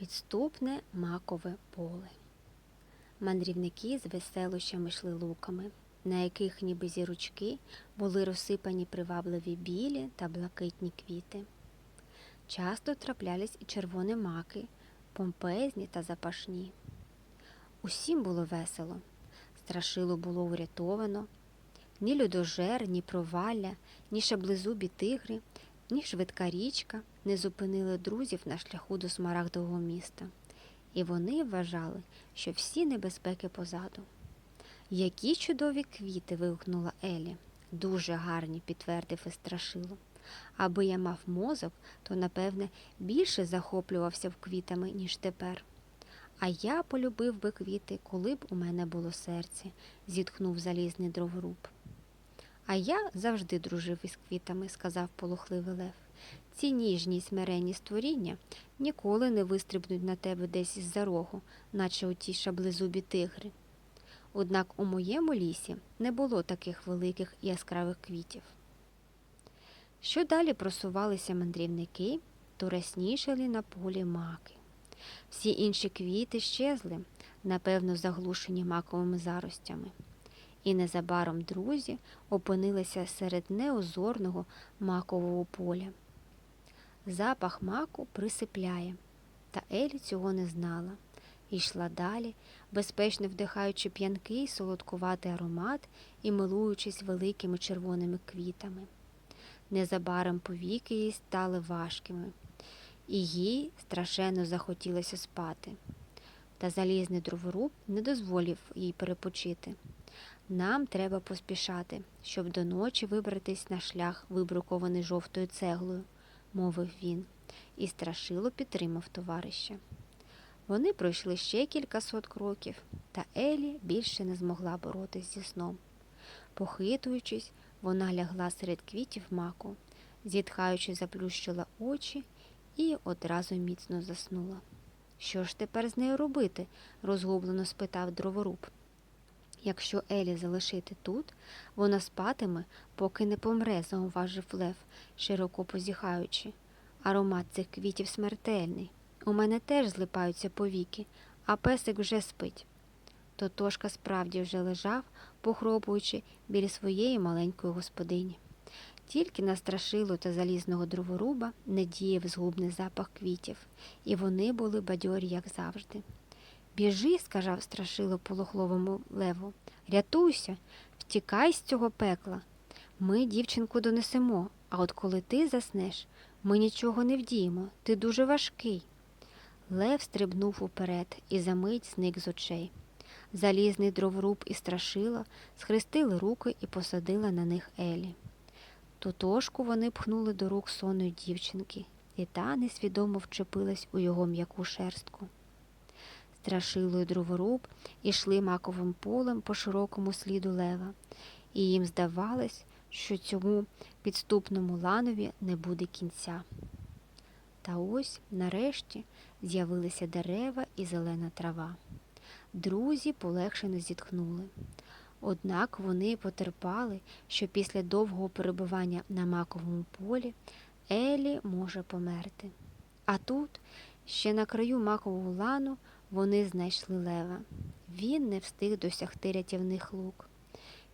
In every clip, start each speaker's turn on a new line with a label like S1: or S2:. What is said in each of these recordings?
S1: Підступне макове поле. Мандрівники з веселощами йшли луками, на яких ніби зірочки були розсипані привабливі білі та блакитні квіти. Часто траплялись і червоні маки, помпезні та запашні. Усім було весело, страшило було урятовано. Ні людожер, ні провалля, ні шаблезубі тигри, ні швидка річка не зупинили друзів на шляху до смарагдового міста, і вони вважали, що всі небезпеки позаду. Які чудові квіти. вигукнула Елі. Дуже гарні, підтвердив і страшило. Аби я мав мозок, то, напевне, більше захоплювався квітами, ніж тепер. А я полюбив би квіти, коли б у мене було серце, зітхнув залізний дроворуб. А я завжди дружив із квітами, сказав полохливий лев. Ці ніжні й смиренні створіння ніколи не вистрибнуть на тебе десь із-за рогу, наче оті шаблезубі тигри. Однак у моєму лісі не було таких великих яскравих квітів. Що далі просувалися мандрівники, то раснішали на полі маки. Всі інші квіти щезли, напевно, заглушені маковими заростями. І незабаром друзі опинилися серед неозорного макового поля. Запах маку присипляє, та Елі цього не знала. Йшла далі, безпечно вдихаючи п'янкий солодкуватий аромат і милуючись великими червоними квітами. Незабаром повіки їй стали важкими, і їй страшенно захотілося спати. Та залізний дроворуб не дозволив їй перепочити. Нам треба поспішати, щоб до ночі вибратись на шлях, вибрукований жовтою цеглою, мовив він, і страшило підтримав товариша. Вони пройшли ще кількасот кроків, та Елі більше не змогла боротись зі сном. Похитуючись, вона лягла серед квітів маку, зітхаючи, заплющила очі і одразу міцно заснула. Що ж тепер з нею робити? розгублено спитав дроворуб. Якщо Елі залишити тут, вона спатиме, поки не помре, зауважив Лев, широко позіхаючи. Аромат цих квітів смертельний. У мене теж злипаються повіки, а песик вже спить. Тотошка справді вже лежав, похропуючи біля своєї маленької господині. Тільки на страшилу та залізного дроворуба не діяв згубний запах квітів, і вони були бадьорі, як завжди. Біжи, сказав страшило полохловому леву, рятуйся, втікай з цього пекла. Ми дівчинку донесемо, а от коли ти заснеш, ми нічого не вдіємо, ти дуже важкий. Лев стрибнув уперед і за мить зник з очей. Залізний дроворуб і страшила схрестили руки і посадили на них Елі. Тотошку вони пхнули до рук сонної дівчинки, і та несвідомо вчепилась у його м'яку шерстку. Страшило й дроворуб ішли маковим полем по широкому сліду лева, і їм здавалось, що цьому підступному ланові не буде кінця. Та ось, нарешті, з'явилися дерева і зелена трава. Друзі полегшено зітхнули. Однак вони потерпали, що після довгого перебування на маковому полі Елі може померти. А тут, ще на краю макового лану, вони знайшли лева. Він не встиг досягти рятівних лук.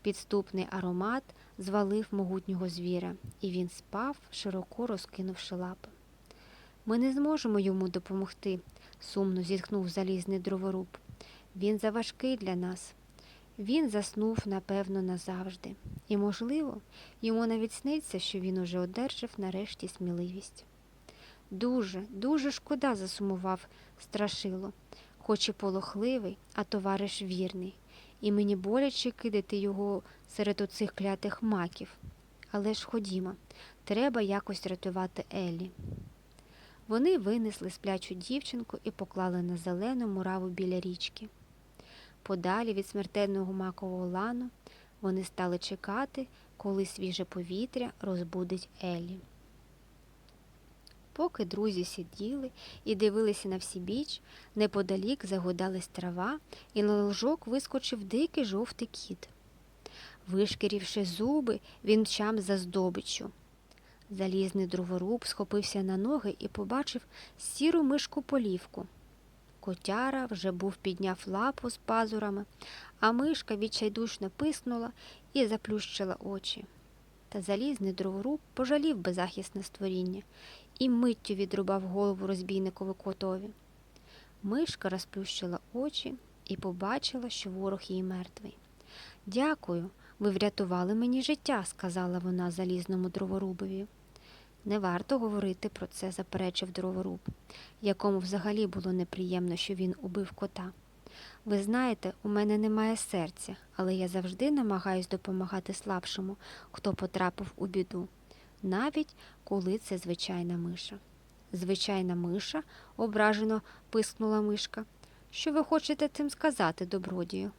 S1: Підступний аромат звалив могутнього звіра, і він спав, широко розкинувши лапи. Ми не зможемо йому допомогти, сумно зітхнув залізний дроворуб. Він заважкий для нас. Він заснув, напевно, назавжди, і, можливо, йому навіть сниться, що він уже одержав нарешті сміливість. Дуже, дуже шкода, засумував страшило, хоч і полохливий, а товариш вірний, і мені боляче кидати його серед оцих клятих маків. Але ж ходімо, треба якось рятувати Еллі. Вони винесли сплячу дівчинку і поклали на зелену мураву біля річки. Подалі від смертельного макового лану вони стали чекати, коли свіже повітря розбудить Еллі. Поки друзі сиділи і дивилися на всі біч, неподалік загодалась трава, і на ложок вискочив дикий жовтий кіт. Вишкірівши зуби, він мчав за здобиччю. Залізний дроворуб схопився на ноги і побачив сіру мишку полівку. Котяра вже був підняв лапу з пазурами, а мишка відчайдушно писнула і заплющила очі. Та залізний дроворуб пожалів беззахисне створіння і миттю відрубав голову розбійникові котові. Мишка розплющила очі і побачила, що ворог її мертвий. Дякую, ви врятували мені життя, сказала вона залізному дроворубові. Не варто говорити про це, заперечив дроворуб, якому взагалі було неприємно, що він убив кота. Ви знаєте, у мене немає серця, але я завжди намагаюсь допомагати слабшому, хто потрапив у біду, навіть коли це звичайна миша. Звичайна миша, ображено пискнула мишка. Що ви хочете цим сказати, добродію?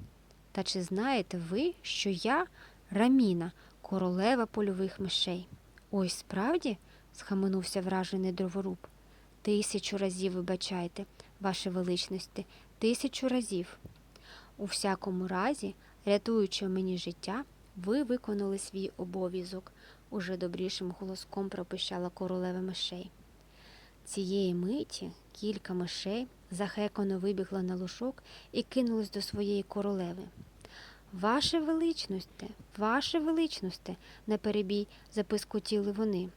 S1: Та чи знаєте ви, що я Раміна, королева польових мишей? Ой, справді? схаменувся вражений дроворуб. Тисячу разів вибачайте, ваше величності, тисячу разів. У всякому разі, рятуючи мені життя, ви виконали свій обов'язок, уже добрішим голоском пропищала королева мишей. Цієї миті кілька мишей захекано вибігло на лужок і кинулось до своєї королеви. Ваше величносте, ваше величносте, наперебій запискотіли вони.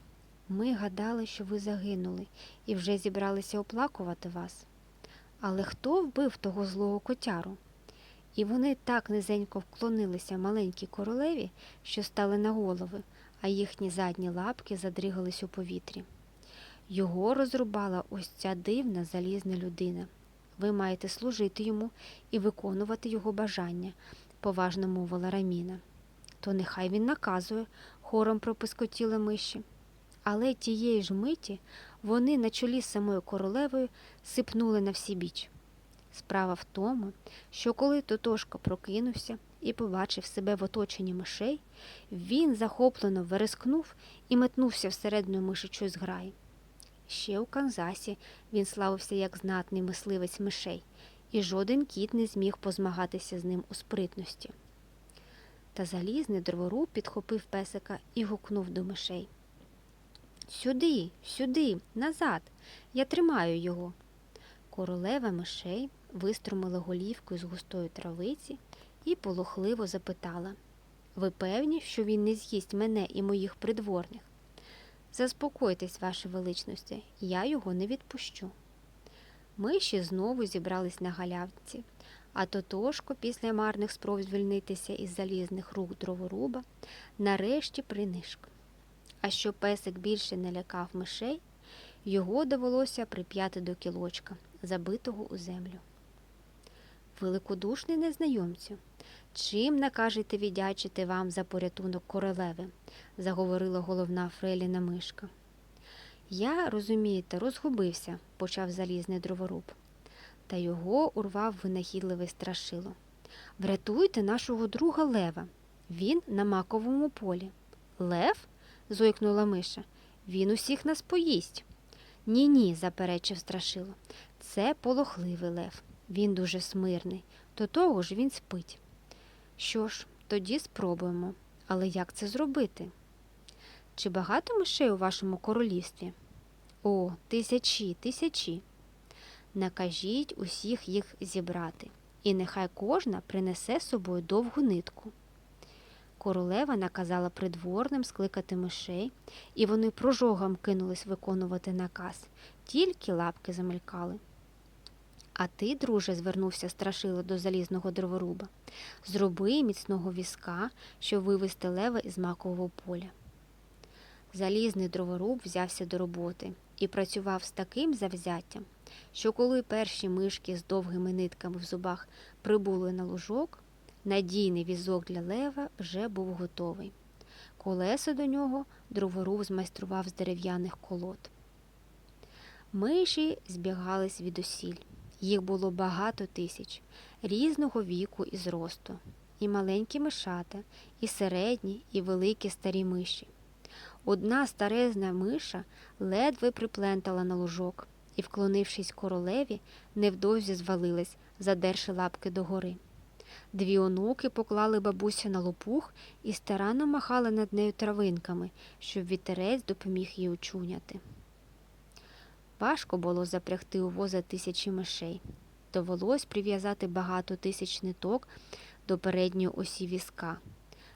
S1: Ми гадали, що ви загинули і вже зібралися оплакувати вас. Але хто вбив того злого котяру? І вони так низенько вклонилися маленькій королеві, що стали на голови, а їхні задні лапки задригались у повітрі. Його розрубала ось ця дивна залізна людина. Ви маєте служити йому і виконувати його бажання, поважно мовила Раміна. То нехай він наказує, хором пропискотіли миші. Але тієї ж миті вони на чолі з самою королевою сипнули на всі біч. Справа в тому, що коли Тотошко прокинувся і побачив себе в оточенні мишей, він захоплено верескнув і метнувся всередину мишечої зграї. Ще у Канзасі він славився як знатний мисливець мишей, і жоден кіт не зміг позмагатися з ним у спритності. Та залізний дроворуб підхопив песика і гукнув до мишей. Сюди, сюди, назад. Я тримаю його. Королева мишей виструмила голівкою з густої травиці і полохливо запитала Ви певні, що він не з'їсть мене і моїх придворних? Заспокойтесь, ваше величності, я його не відпущу. Миші знову зібрались на галявці, а Тотошко, після марних спроб звільнитися із залізних рук дроворуба, нарешті принишк. А щоб песик більше не лякав мишей, його довелося прип'яти до кілочка, забитого у землю. Великодушний незнайомцю, чим накажете віддячити вам за порятунок королеви? заговорила головна Фреліна мишка. Я, розумієте, розгубився, почав залізний дроворуб. Та його урвав винахідливий страшило. Врятуйте нашого друга Лева. Він на маковому полі. Лев? зойкнула миша. Він усіх нас поїсть. Ні, ні, заперечив страшило. Це полохливий лев. Він дуже смирний. До того ж він спить. Що ж, тоді спробуємо. Але як це зробити? Чи багато мишей у вашому королівстві? О, тисячі, тисячі. Накажіть усіх їх зібрати, і нехай кожна принесе з собою довгу нитку. Королева наказала придворним скликати мишей, і вони прожогом кинулись виконувати наказ, тільки лапки замелькали. А ти, друже, звернувся страшило до залізного дроворуба, зроби міцного візка, щоб вивести лева із макового поля. Залізний дроворуб взявся до роботи і працював з таким завзяттям, що коли перші мишки з довгими нитками в зубах прибули на лужок, надійний візок для лева вже був готовий. Колесо до нього дроворуб змайстрував з дерев'яних колод. Миші збігались від осіль. Їх було багато тисяч, різного віку і зросту, і маленькі мишата, і середні, і великі старі миші. Одна старезна миша ледве приплентала на лужок і, вклонившись королеві, невдовзі звалилась, задерши лапки догори. Дві онуки поклали бабусю на лопух і старанно махали над нею травинками, щоб вітерець допоміг їй очуняти. Важко було запрягти у воза тисячі мишей. Довелось прив'язати багато тисяч ниток до передньої осі візка.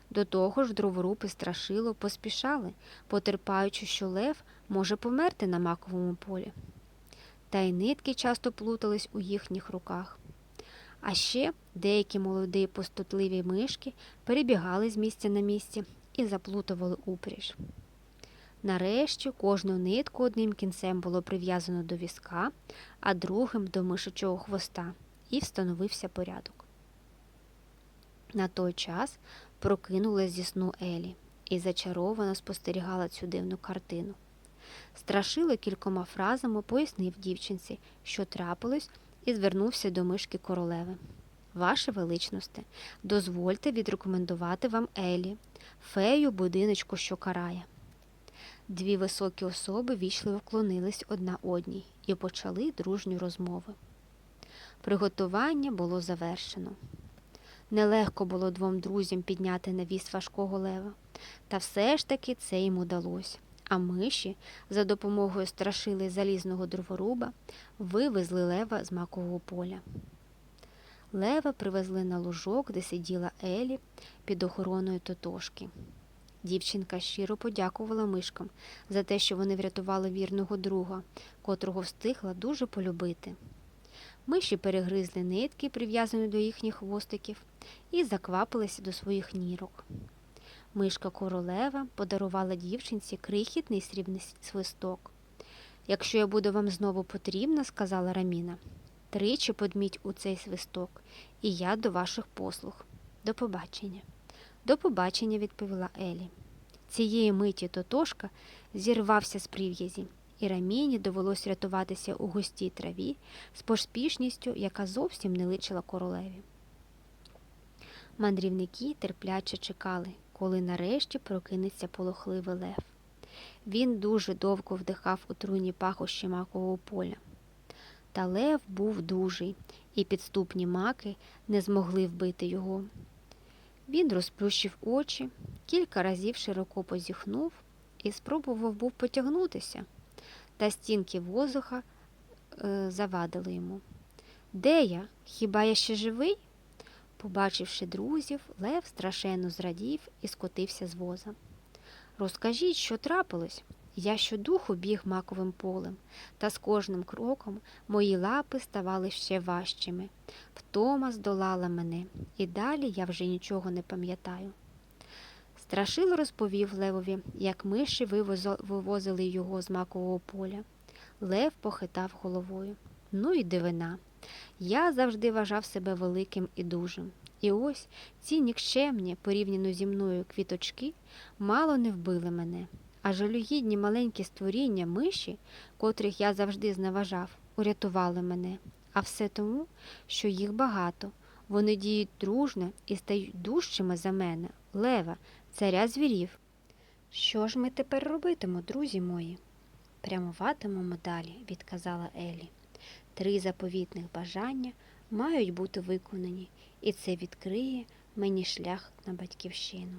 S1: До того ж, дроворуб і страшило поспішали, потерпаючи, що лев може померти на маковому полі. Та й нитки часто плутались у їхніх руках. А ще деякі молоді пустотливі мишки перебігали з місця на місце і заплутували упряж. Нарешті кожну нитку одним кінцем було прив'язано до візка, а другим до мишачого хвоста, і встановився порядок. На той час прокинулась зі сну Елі і зачаровано спостерігала цю дивну картину. Страшило кількома фразами пояснив дівчинці, що трапилось, і звернувся до мишки королеви. Ваше величносте, дозвольте відрекомендувати вам Елі, фею будиночку, що карає. Дві високі особи вічливо вклонились одна одній і почали дружню розмову. Приготування було завершено. Нелегко було двом друзям підняти на віз важкого лева, та все ж таки це їм удалося. А миші за допомогою страшили залізного дроворуба вивезли лева з макового поля. Лева привезли на лужок, де сиділа Елі під охороною Тотошки. Дівчинка щиро подякувала мишкам за те, що вони врятували вірного друга, котрого встигла дуже полюбити. Миші перегризли нитки, прив'язані до їхніх хвостиків, і заквапилися до своїх нірок. Мишка королева подарувала дівчинці крихітний срібний свисток. Якщо я буду вам знову потрібна, сказала Раміна, тричі подміть у цей свисток, і я до ваших послуг. До побачення. До побачення, відповіла Елі. Цієї миті Тотошка зірвався з прив'язі, і Раміні довелось рятуватися у густій траві з поспішністю, яка зовсім не личила королеві. Мандрівники терпляче чекали, коли нарешті прокинеться полохливий лев. Він дуже довго вдихав у труні пахощі макового поля. Та лев був дужий, і підступні маки не змогли вбити його. Він розплющив очі, кілька разів широко позіхнув і спробував був потягнутися, та стінки воздуха е, завадили йому. Де я? Хіба я ще живий? Побачивши друзів, Лев страшенно зрадів і скотився з воза. Розкажіть, що трапилось? Я щодуху біг маковим полем, та з кожним кроком мої лапи ставали ще важчими. Втома здолала мене, і далі я вже нічого не пам'ятаю. Страшило розповів Левові, як миші вивозили його з макового поля. Лев похитав головою. Ну і дивина. Я завжди вважав себе великим і дужим. І ось ці нікчемні, порівняно зі мною квіточки, мало не вбили мене, а жалюгідні маленькі створіння миші, котрих я завжди зневажав, урятували мене. А все тому, що їх багато. Вони діють дружно і стають дужчими за мене, лева, царя звірів. Що ж ми тепер робитимо, друзі мої? Прямуватимемо далі, відказала Елі. Три заповітних бажання мають бути виконані, і це відкриє мені шлях на батьківщину.